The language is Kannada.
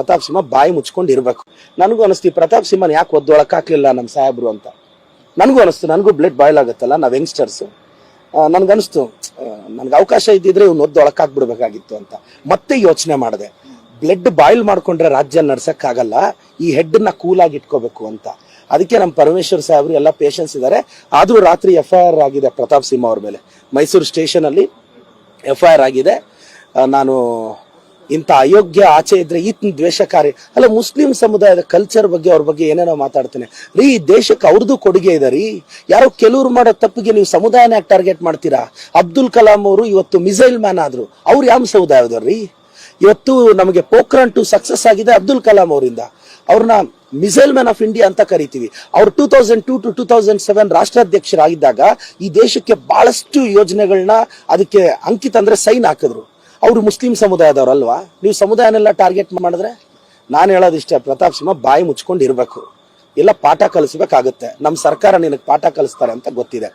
ಪ್ರತಾಪ್ ಸಿಂಹ ಬಾಯಿ ಮುಚ್ಕೊಂಡು ಇರ್ಬೇಕು. ನನಗೂ ಅನಿಸ್ತು ಪ್ರತಾಪ್ ಸಿಂಹನ ಯಾಕೆ ಒದ್ದೊಳಕ್ ಹಾಕ್ಲಿಲ್ಲ ನಮ್ಮ ಸಾಹೇಬ್ರು ಅಂತ. ನನಗೂ ಅನಿಸ್ತು, ನನಗೂ ಬ್ಲಡ್ ಬಾಯ್ಲ್ ಆಗುತ್ತಲ್ಲ, ನಾವು ಯಂಗ್ಸ್ಟರ್ಸ್ ನನ್ಗನ್ಸ್ತು ನನಗೆ ಅವಕಾಶ ಇದ್ದಿದ್ರೆ ಇವ್ನು ಒದ್ದೊಳಕ್ ಹಾಕ್ಬಿಡ್ಬೇಕಾಗಿತ್ತು ಅಂತ. ಮತ್ತೆ ಯೋಚನೆ ಮಾಡಿದೆ. ಬ್ಲಡ್ ಬಾಯ್ಲ್ ಮಾಡ್ಕೊಂಡ್ರೆ ರಾಜ್ಯ ನಡ್ಸಕ್ ಆಗಲ್ಲ ಈ ಹೆಡ್ನ ಕೂಲ್ ಆಗಿ ಇಟ್ಕೋಬೇಕು ಅಂತ. ಅದಕ್ಕೆ ನಮ್ಮ ಪರಮೇಶ್ವರ್ ಸಾಹೇಬ್ರು ಎಲ್ಲ ಪೇಷನ್ಸ್ ಇದ್ದಾರೆ ಆದರೂ ರಾತ್ರಿ ಎಫ್ ಐ ಆರ್ ಆಗಿದೆ ಪ್ರತಾಪ್ ಸಿಂಹ ಅವ್ರ ಮೇಲೆ. ಮೈಸೂರು ಸ್ಟೇಷನ್ ಅಲ್ಲಿ ಎಫ್ ಐ ಆರ್ ಆಗಿದೆ. ನಾನು ಇಂಥ ಅಯೋಗ್ಯ ಆಚೆ ಇದ್ರೆ ಈತನ ದ್ವೇಷಕಾರಿ. ಅಲ್ಲ, ಮುಸ್ಲಿಂ ಸಮುದಾಯದ ಕಲ್ಚರ್ ಬಗ್ಗೆ ಅವ್ರ ಬಗ್ಗೆ ಏನೇನೋ ಮಾತಾಡ್ತೇನೆ. ರೀ, ಈ ದೇಶಕ್ಕೆ ಅವ್ರದ್ದು ಕೊಡುಗೆ ಇದೆ ರೀ. ಯಾರೋ ಕೆಲವ್ರು ಮಾಡೋ ತಪ್ಪಿಗೆ ನೀವು ಸಮುದಾಯನ ಟಾರ್ಗೆಟ್ ಮಾಡ್ತೀರಾ? ಅಬ್ದುಲ್ ಕಲಾಂ ಅವರು ಇವತ್ತು ಮಿಸೈಲ್ ಮ್ಯಾನ್ ಆದ್ರು. ಅವ್ರು ಯಾವ ಸಮುದಾಯದವ್ರಿ ಇವತ್ತು ನಮಗೆ ಪೋಖ್ರಾನ್ ಟು ಸಕ್ಸಸ್ ಆಗಿದೆ ಅಬ್ದುಲ್ ಕಲಾಂ ಅವರಿಂದ. ಅವ್ರನ್ನ ಮಿಸೈಲ್ ಮ್ಯಾನ್ ಆಫ್ ಇಂಡಿಯಾ ಅಂತ ಕರಿತೀವಿ. ಅವ್ರು two thousand two to two thousand seven ರಾಷ್ಟ್ರಾಧ್ಯಕ್ಷರಾಗಿದ್ದಾಗ ಈ ದೇಶಕ್ಕೆ ಬಹಳಷ್ಟು ಯೋಜನೆಗಳನ್ನ ಅದಕ್ಕೆ ಅಂಕಿತ ಅಂದ್ರೆ ಸೈನ್ ಹಾಕಿದ್ರು. ಅವರು ಮುಸ್ಲಿಂ ಸಮುದಾಯದವರಲ್ವಾ? ನೀವು ಸಮುದಾಯನೆಲ್ಲ ಟಾರ್ಗೆಟ್ ಮಾಡಿದ್ರೆ ನಾನು ಹೇಳೋದಿಷ್ಟೇ, ಪ್ರತಾಪ್ ಸಿಂಹ ಬಾಯಿ ಮುಚ್ಕೊಂಡು ಇರಬೇಕು ಎಲ್ಲ ಪಾಠ ಕಲಿಸ್ಬೇಕಾಗುತ್ತೆ. ನಮ್ಮ ಸರ್ಕಾರ ನಿನಗೆ ಪಾಠ ಕಲಿಸ್ತಾರೆ ಅಂತ ಗೊತ್ತಿದೆ.